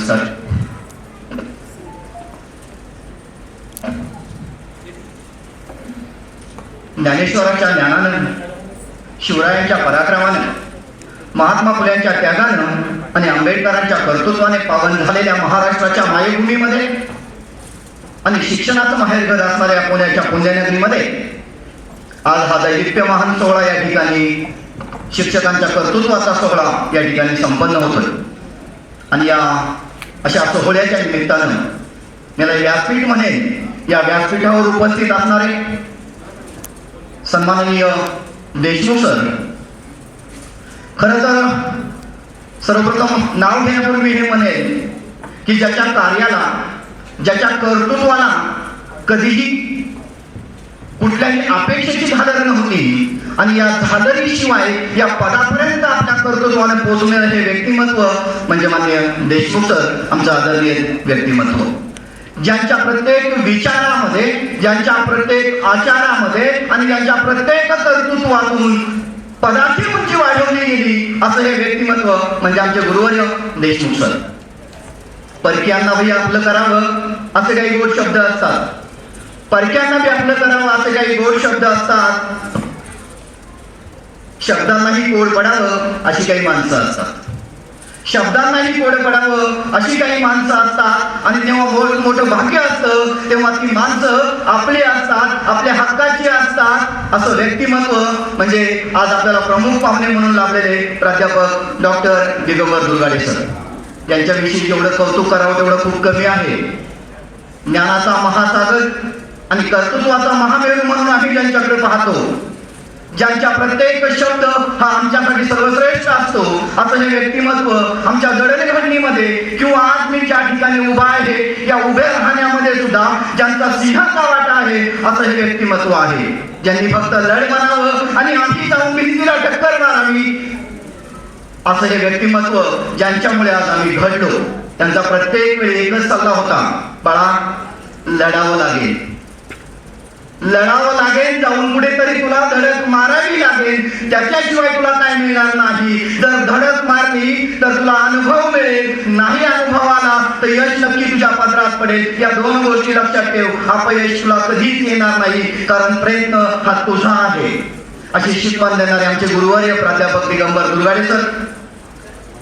नमस्कार. ज्ञानेश्वरांच्या ज्ञानानं शिवरायांच्या पराक्रमानं महात्मा फुल्यांच्या त्यागानं आणि आंबेडकरांच्या कर्तृत्वाने पावन झालेल्या महाराष्ट्राच्या मायभूमीमध्ये आणि शिक्षणाचं माहेरघर असणाऱ्या पुण्याच्या पुण्यनगरीमध्ये आज हा दैदिप्यमान सोहळा या ठिकाणी शिक्षकांच्या कर्तृत्वाचा सोहळा या ठिकाणी संपन्न होतोय. आणि या अशा सोहळ्याच्या निमित्तानं मला व्यासपीठ म्हणेन या व्यासपीठावर उपस्थित असणारे सन्माननीय देशमुख सर खर तर सर्वप्रथम नाव घेण्यापूर्वी हे म्हणेल की ज्याच्या कार्याला ज्याच्या कर्तृत्वाला कधीही कुठल्याही अपेक्षेची झालर नव्हती आणि या झालरीशिवाय या पदापर्यंत आपल्या कर्तृत्वाने पोहोचणे हे व्यक्तिमत्व म्हणजे मान्य देशमुख सर आमचं आदरणीय व्यक्तिमत्व. ज्यांच्या प्रत्येक विचारामध्ये ज्यांच्या प्रत्येक आचारामध्ये आणि ज्यांच्या प्रत्येक कर्तृत्वातून पदाची उंची वाढवली गेली असं हे व्यक्तिमत्व म्हणजे आमचे गुरुवर्य देशमुख सर. परक्यांना बी आपलं करावं असे काही गोड शब्द असतात. परक्यांना बी आपलं करावं असे काही गोड शब्द असतात. शब्दांनाही कोड पडावं अशी काही माणसं असतात. शब्दांनाही कोड पडावं अशी काही माणसं असतात आणि जेव्हा मोठ मोठं भाग्य असतं तेव्हा ती माणसं आपली असतात आपल्या हक्काची असतात असं व्यक्तिमत्व. म्हणजे आज आपल्याला प्रमुख पाहुणे म्हणून लाभलेले प्राध्यापक डॉक्टर दिगंबर दुर्गाडे सर. यांच्याविषयी जेवढं कौतुक करावं तेवढं खूप कमी आहे. ज्ञानाचा महासागर आणि कर्तृत्वाचा महामेरू म्हणून आम्ही त्यांच्याकडे पाहतो ज्यांच्या प्रत्येक शब्द हा आमच्यासाठी सर्वश्रेष्ठ असतो. असं हे व्यक्तिमत्व आमच्या जडणघडणीमध्ये किंवा आज मी ज्या ठिकाणी उभा आहे या उभे राहण्यामध्ये सुद्धा ज्यांचा सिंहाचा वाटा आहे असं हे व्यक्तिमत्व आहे. ज्यांनी फक्त लढ म्हणावं आणि आम्ही जाऊन भिंतीला टक्कर मारावी असं हे व्यक्तिमत्व ज्यांच्यामुळे आज आम्ही घडलो. त्यांचा प्रत्येक वेळी एकच सल्ला होता बाळा लढावं लागेल. लढावं लागेल जाऊन पुढे तरी तुला धडक मारावी लागेल. त्याच्याशिवाय तुला काय मिळणार नाही. जर धडक मारली तर तुला अनुभव मिळेल. नाही अनुभव आला तर यश नक्की तुझ्या पत्रात पडेल. या दोन गोष्टी लक्षात ठेव. अपयश तुला कधीच येणार नाही कारण प्रयत्न हा तुझा आहे. अशी शिकवण देणारे आमचे गुरुवर्य प्राध्यापक दिगंबर दुर्गाडे सर.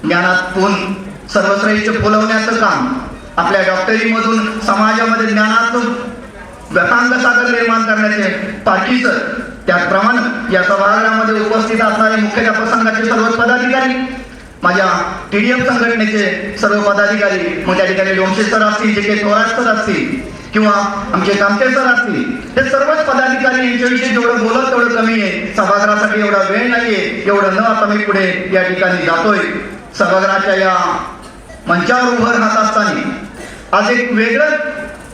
ज्ञानातून सर्वश्रेष्ठ फुलवण्याचं काम आपल्या डॉक्टरीमधून समाजामध्ये ज्ञानातून व्यथांग सागर निर्माण करण्याचे पाठी त्याचप्रमाणे या सभागृहामध्ये उपस्थित असणारे मुख्याध्यापक संघाचे सर्व पदाधिकारी माझ्या टीडीएफ संघटनेचे सर्व पदाधिकारी मग त्या ठिकाणी लोमशे सर असतील जे काही थोरात सर असतील किंवा आमचे कामते सर असतील हे सर्वच पदाधिकारी यांच्याविषयी जेवढं बोलत तेवढं कमी आहे. सभागृहासाठी एवढा वेळ नाहीये. एवढं न आता मी पुढे या ठिकाणी जातोय. सभागृहाच्या या मंचावर उभं राहत असताना आज एक वेगळं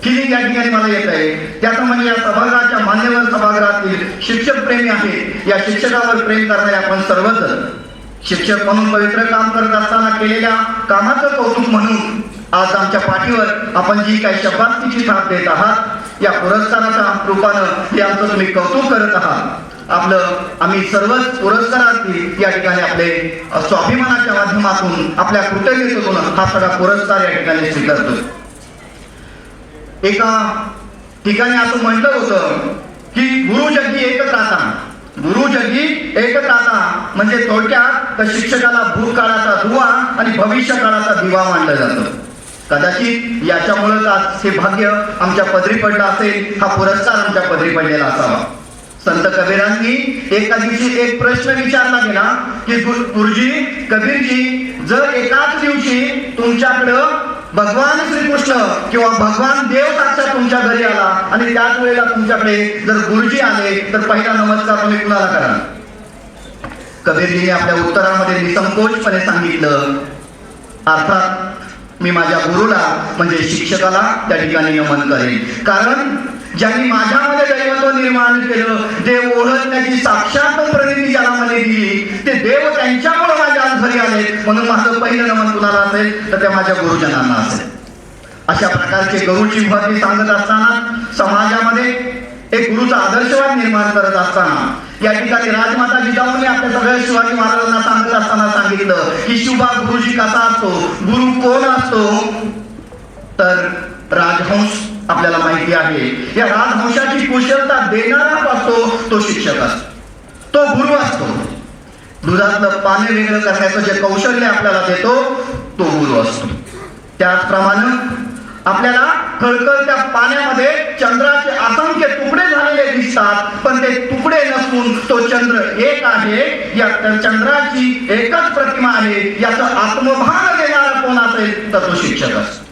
फिलिंग त्या ठिकाणी मला येत आहे? त्याचं म्हणजे या सभागृहाच्या मान्यवर सभागृहातील शिक्षक प्रेमी आहे या शिक्षकावर प्रेम करणारे आपण सर्वजण. शिक्षक म्हणून पवित्र काम करत असताना केलेल्या कामाचं कौतुक म्हणून आज आमच्या पाठीवर आपण जी काही शब्दास्तीची थाप देत आहात या पुरस्काराच्या रूपानं हे आमचं तुम्ही कौतुक करत आहात. आपलं आम्ही सर्वच पुरस्कारार्थी या ठिकाणी आपले स्वाभिमानाच्या माध्यमातून आपल्या कृतज्ञतेतून हा सगळा पुरस्कार या ठिकाणी स्वीकारतो. एका ठिकाणी असं म्हटलं होतं की गुरु जगी एकच तासा. गुरु जगी एकच राहता म्हणजे थोडक्यात तर शिक्षकाला भूतकाळाचा दुवा आणि भविष्य काळाचा दिवा मानलं जातं. कदाचित याच्यामुळेच आज हे भाग्य आमच्या पदरी पडलं असेल हा पुरस्कार आमच्या पदरी पडलेला असावा. संत कबीरांनी एका दिवशी एक प्रश्न विचारला गेला की गुरुजी कबीरजी जर एकाच दिवशी तुमच्याकडं भगवान श्रीकृष्ण किंवा भगवान देव साक्षात तुमच्या घरी आला आणि त्याच वेळेला तुमच्याकडे जर गुरुजी आले तर पहिला नमस्कार तुम्ही कुणाला करा कबीरजीने आपल्या उत्तरामध्ये निसंकोचपणे सांगितलं अर्थात मी माझ्या गुरुला म्हणजे शिक्षकाला त्या ठिकाणी नमन करेन. कारण ज्यांनी माझ्यामध्ये दैवत्व निर्माण केलं देव ओळखण्याची साक्षात प्रणिती ज्याला मला दिली ते देव त्यांच्यामुळे गुरुजी आज आले म्हणून माझं पहिलं नमन कुणाला असेल तर ते माझ्या गुरुजनांना असेल. अशा प्रकारचे गुरुची महती सांगत असताना समाजामध्ये एक गुरुचा आदर्शवाद निर्माण करत असताना या ठिकाणी राजमाता जिजाऊने आपल्या सगळ्या शिवाजी महाराजांना सांगत असताना सांगितलं की शिवबा गुरुजी कसा असतो? गुरु कोण असतो? तर राजहंस आपल्याला माहिती आहे या राजहंशाची कुशलता देणारा असतो तो शिक्षक असतो. तो गुरु असतो. दुधातलं पाणी वेगळं करण्याचं जे कौशल्य आपल्याला देतो तो गुरु असतो. त्याचप्रमाणे आपल्याला खळखळत्या पाण्यामध्ये चंद्राचे असंख्य तुकडे झालेले दिसतात पण ते तुकडे नसून तो चंद्र एक आहे. या त्या चंद्राची एकच प्रतिमा आहे याचं आत्मभान देणारा कोण असेल तर तो शिक्षक असतो.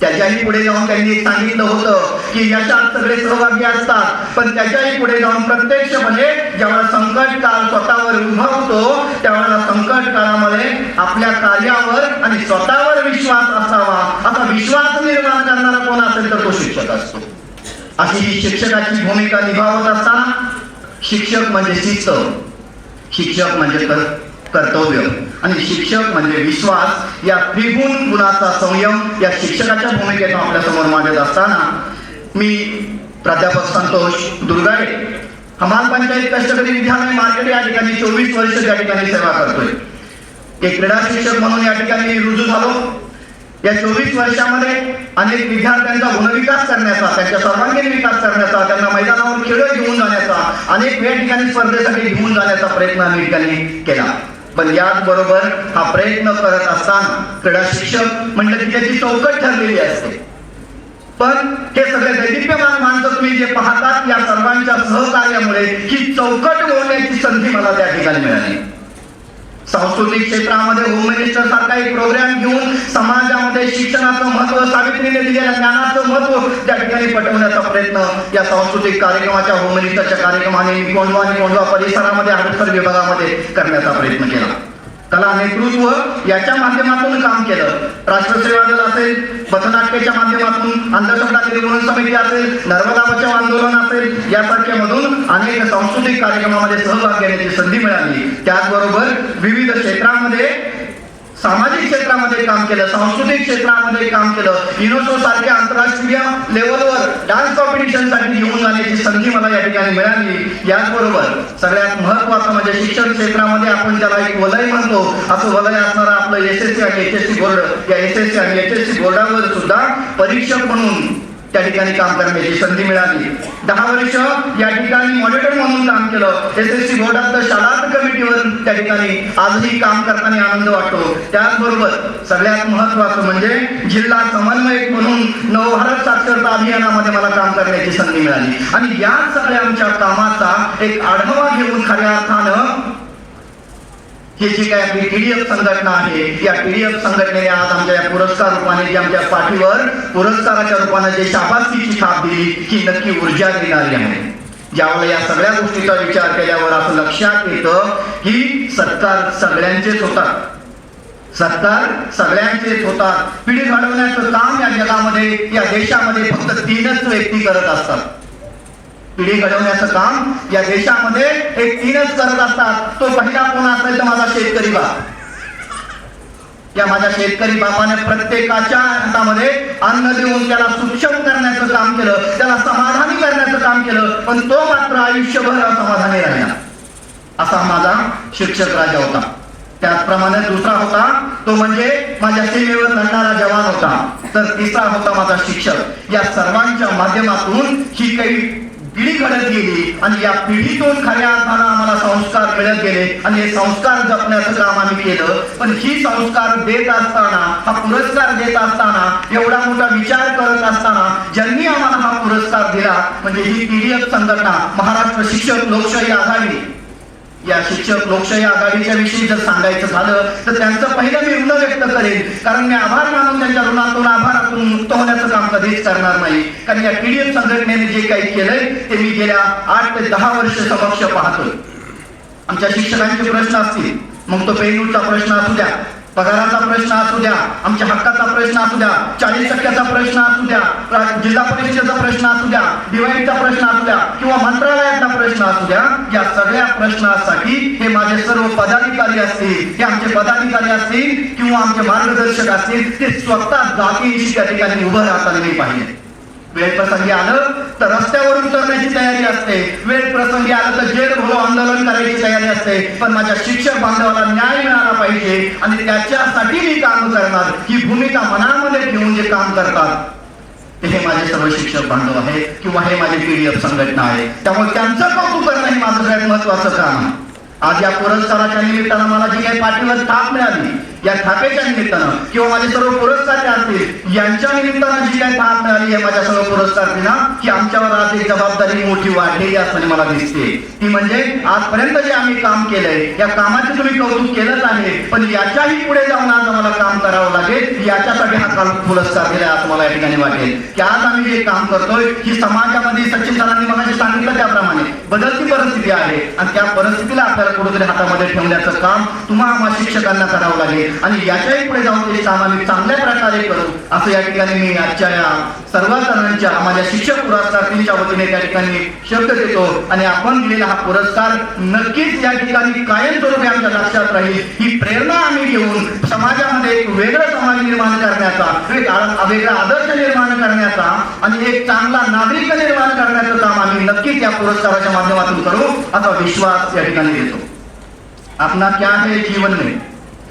त्याच्याही पुढे जाऊन त्यांनी सांगितलं होतं की यशात सगळे सहभागी असतात. पण त्याच्याही पुढे जाऊन प्रत्यक्षपणे ज्यावेळेला संकट काळ स्वतःवर उद्भवतो त्यावेळेला संकट काळामध्ये आपल्या कार्यावर आणि स्वतःवर विश्वास असावा असा विश्वास निर्माण करणारा कोण असेल तर तो शिक्षक असतो. अशी ही शिक्षकाची भूमिका निभावत असताना शिक्षक म्हणजे शिस्त. शिक्षक म्हणजे कर्तव्य. आणि शिक्षक म्हणजे विश्वास या त्रिगुण गुणाचा संयम या शिक्षकाच्या भूमिकेतून आपल्यासमोर मांडत असताना मी प्राध्यापक संतोष दुर्गाडे हमाल पंचायत कष्टकरी विद्यालय मार्केट या ठिकाणी चोवीस वर्ष त्या ठिकाणी सेवा करतोय. एक क्रीडा शिक्षक म्हणून या ठिकाणी रुजू झालो. या चोवीस वर्षामध्ये अनेक विद्यार्थ्यांचा गुणविकास करण्याचा त्यांच्या सर्वांगीण विकास करण्याचा त्यांना मैदानावर खेळ घेऊन जाण्याचा अनेक वेळ ठिकाणी स्पर्धेसाठी घेऊन जाण्याचा प्रयत्न आम्ही ठिकाणी केला. पण याचबरोबर हा प्रयत्न करत असताना क्रीडा शिक्षक म्हणलं की त्याची चौकट ठरलेली असते. पण हे सगळे दैदिप्यमान माणसं तुम्ही जे पाहतात या सर्वांच्या सहकार्यामुळे ही चौकट होण्याची संधी मला त्या ठिकाणी मिळाली. सांस्कृतिक क्षेत्रामध्ये होम मिनिस्टर सारखा एक प्रोग्राम घेऊन समाजामध्ये शिक्षणाचं महत्त्व सावित्रीने दिलेल्या ज्ञानाचं महत्त्व त्या ठिकाणी पटवण्याचा प्रयत्न या सांस्कृतिक कार्यक्रमाच्या होम मिनिस्टरच्या कार्यक्रमाने कोंडवा आणि कोंडवा परिसरामध्ये हडसर विभागामध्ये करण्याचा प्रयत्न केला. कला नेतृत्व याच्या माध्यमातून काम केलं. राष्ट्रसेवा दल असेल पथनाट्याच्या माध्यमातून अंधश्रद्धा निर्मूलन समिती असेल नर्मदा बचाव आंदोलन असेल यासारख्या मधून अनेक सांस्कृतिक कार्यक्रमामध्ये सहभाग घेण्याची संधी मिळाली. त्याचबरोबर विविध क्षेत्रामध्ये सामाजिक क्षेत्रामध्ये काम केलं सांस्कृतिक क्षेत्रामध्ये काम केलं. युनेस्को सारख्या आंतरराष्ट्रीय लेवलवर डान्स कॉम्पिटिशनसाठी घेऊन जाण्याची संधी मला या ठिकाणी मिळाली. याचबरोबर सगळ्यात महत्वाचं म्हणजे शिक्षण क्षेत्रामध्ये आपण ज्याला एक वलय म्हणतो असं वलय असणारा आपलं एस एस सी आणि एच एस सी बोर्ड या एस एस सी आणि एच एस सी बोर्डावर सुद्धा परीक्षक म्हणून त्या ठिकाणी काम करण्याची संधी मिळाली. दहा वर्ष या ठिकाणी मॉनिटर म्हणून काम केलं. एस एस सी बोर्डात शाळा कमिटीवर त्या ठिकाणी आजही काम करताना आनंद वाटतो. त्याचबरोबर सगळ्यात महत्वाचं म्हणजे जिल्हा समन्वयक म्हणून नवभारत साक्षरता अभियानामध्ये मला काम करण्याची संधी मिळाली. आणि या सगळ्या आमच्या कामाचा एक आढावा घेऊन खऱ्या अर्थानं हे जी काय आपली पीडीएफ संघटना आहे या पीडीएफ संघटनेने आज आमच्या या पुरस्कार रूपाने जी आमच्या पाठीवर पुरस्काराच्या रूपाने जे शाबासकीची छाप दिली ही नक्की ऊर्जा देणारी आहे. ज्यावेळेला या सगळ्या गोष्टीचा विचार केल्यावर असं लक्षात येतं की सत्कार सगळ्यांचेच होतात. सत्कार सगळ्यांचेच होतात. पिढी घडवण्याचं काम या जगामध्ये या देशामध्ये फक्त तीनच व्यक्ती करत असतात. पिढी घडवण्याचं काम या देशामध्ये एक तीनच करत असतात. तो पहिला कोण असेल तर माझा शेतकरी बाप? या माझ्या शेतकरी बापाने प्रत्येकाच्या हातामध्ये अन्न देऊन त्याला सूक्षम करण्याचं काम केलं त्याला समाधानी करण्याचं काम केलं पण तो मात्र आयुष्यभर असमाधानी राहिला. असा माझा शिक्षक राजा होता. त्याचप्रमाणे दुसरा होता तो म्हणजे माझ्या सीमेवर लढणारा जवान होता. तर तिसरा होता माझा शिक्षक. या सर्वांच्या माध्यमातून ही काही पिढी घडत गेली आणि या पिढीतून खऱ्या अर्थानं आम्हाला संस्कार मिळत गेले आणि हे संस्कार जपण्याचं काम आम्ही केलं. पण ही संस्कार देत असताना हा पुरस्कार देत असताना एवढा मोठा विचार करत असताना ज्यांनी आम्हाला हा पुरस्कार दिला म्हणजे ही पीडीएफ संघटना महाराष्ट्र शिक्षक लोकशाही आघाडी. या शिक्षक लोकशाही आघाडीच्या विषयी जर सांगायचं झालं तर त्यांचं पहिलं मी ऋण व्यक्त करेन. कारण मी आभार मानून त्यांच्या ऋणातून आभारातून मुक्त होण्याचं काम कधीच करणार नाही. कारण या पीडीएफ संघटनेने जे काही केलंय ते मी गेल्या आठ ते दहा वर्ष समक्ष पाहतोय. आमच्या शिक्षकांचे प्रश्न असतील. मग तो पेनूचा प्रश्न असू द्या. पगाराचा प्रश्न असू द्या आमच्या हक्काचा प्रश्न असू द्या चाळीस टक्क्याचा प्रश्न असू द्या जिल्हा परिषदेचा प्रश्न असू द्या दिवाळीचा प्रश्न असू द्या किंवा मंत्रालयाचा प्रश्न असू द्या या सगळ्या प्रश्नासाठी हे माझे सर्व पदाधिकारी असतील हे आमचे पदाधिकारी असतील किंवा आमचे मार्गदर्शक असतील ते स्वतः जातीशी त्या ठिकाणी उभं राहताना नाही पाहिजे वेळ प्रसंगी आलं तर रस्त्यावर उतरण्याची तयारी असते. वेळ प्रसंगी आलं तर जेल भरो आंदोलन करायची तयारी असते. पण माझ्या शिक्षक बांधवाला न्याय मिळाला पाहिजे आणि त्याच्यासाठी मी काम करणार. ही भूमिका मनामध्ये ठेवून जे काम करतात ते हे माझे सर्व शिक्षक बांधव आहेत किंवा हे माझे पीडीएफ संघटना आहे. त्यामुळे त्यांचं कौतुक करणं हे माझं सगळ्यात महत्वाचं काम आहे. आज या पुरस्काराच्या निमित्तानं मला जी काही पाठीवर थाप मिळाली या थापेच्या निमित्तानं किंवा माझे सर्व पुरस्कार असतील यांच्या निमित्तानं जी काही थाप मिळाली आहे माझ्या सर्व पुरस्कार दिना की आमच्यावर आज एक जबाबदारी मोठी वाढलेली असताना मला दिसते. ती म्हणजे आजपर्यंत जे आम्ही काम केलंय या कामाचे तुम्ही कौतुक केलंच आहे पण याच्याही पुढे जाऊन आज आम्हाला काम करावं लागेल याच्यासाठी हा काल पुरस्कार दिला असं मला या ठिकाणी वाटेल. की आज आम्ही जे काम करतोय ही समाजामध्ये सचिन सरांनी मगाशी सांगितलं त्याप्रमाणे बदलती परिस्थिती आहे आणि त्या परिस्थितीला आपल्याला कुठेतरी हातामध्ये ठेवण्याचं काम तुम्हा शिक्षकांना करावं लागेल. आणि याच्याही पुढे जाऊन ते काम आम्ही चांगल्या प्रकारे करू. असं या ठिकाणी मी आजच्या या सर्व जणांच्या माझ्या शिक्षक पुरस्कारांच्या वतीने त्या ठिकाणी शब्द देतो आणि आपण दिलेला हा पुरस्कार नक्कीच या ठिकाणी कायमस्वरूपी आमच्या लक्षात राहील. ही प्रेरणा आम्ही घेऊन समाजामध्ये एक वेगळं समाज निर्माण करण्याचा एक वेगळा आदर्श निर्माण करण्याचा आणि एक चांगला नागरिक निर्माण करण्याचं काम आम्ही नक्कीच या पुरस्काराच्या माध्यमातून करू असा विश्वास या ठिकाणी देतो. अपना क्या है जीवन में?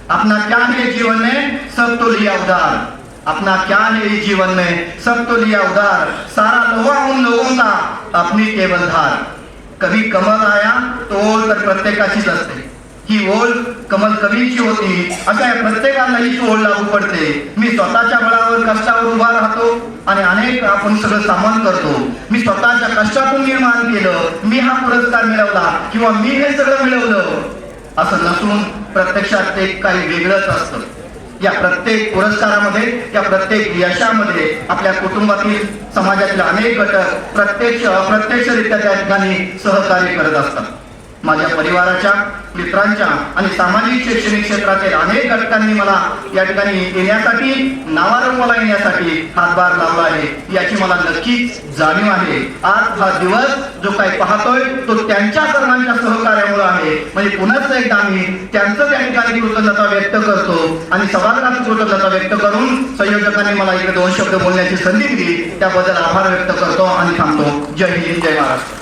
अपना क्या है जीवन में? सब तो लिया उदार अपना क्या है इस जीवन में? सब तो लिया उधार सारा लोहा उन लोगों का अपनी केवल धार। कभी कमल आया तो ओळ तर प्रत्येकाचीच असते ही ओल कमल कवीची होती अशा या प्रत्येकाला हीच ओल लागू पडते। मी स्वतःच्या बळावर कष्टावर उभा राहतो आणि अनेक आपण सगळं सामान करतो। मी स्वतःच्या कष्टातून निर्माण केलं मी हा पुरस्कार मिळवला किंवा मी हे सगळं मिळवलं असं नसून प्रत्यक्षात ते काही वेगळंच असतं। या प्रत्येक पुरस्कारामध्ये या प्रत्येक यशामध्ये आपल्या कुटुंबातील समाजातील अनेक घटक प्रत्यक्ष अप्रत्यक्षरित्या त्या ठिकाणी सहकार्य करत असतात. माझ्या परिवाराच्या मित्रांच्या आणि सामाजिक शैक्षणिक क्षेत्रातील अनेक घटकांनी मला या ठिकाणी येण्यासाठी नावारूप मला येण्यासाठी हातभार लावला आहे. याची मला नक्कीच जाणीव आहे. आज हा दिवस जो काही पाहतोय तो त्यांच्या सर्वांच्या सहकार्यामुळे आहे. म्हणजे पुन्हा एकदा आम्ही त्यांचं त्या ठिकाणी कृतज्ञता व्यक्त करतो आणि सभागृहात कृतज्ञता व्यक्त करून संयोजकांनी मला इकडे दोन शब्द बोलण्याची संधी दिली. त्याबद्दल आभार व्यक्त करतो आणि थांबतो. जय हिंद जय महाराष्ट्र.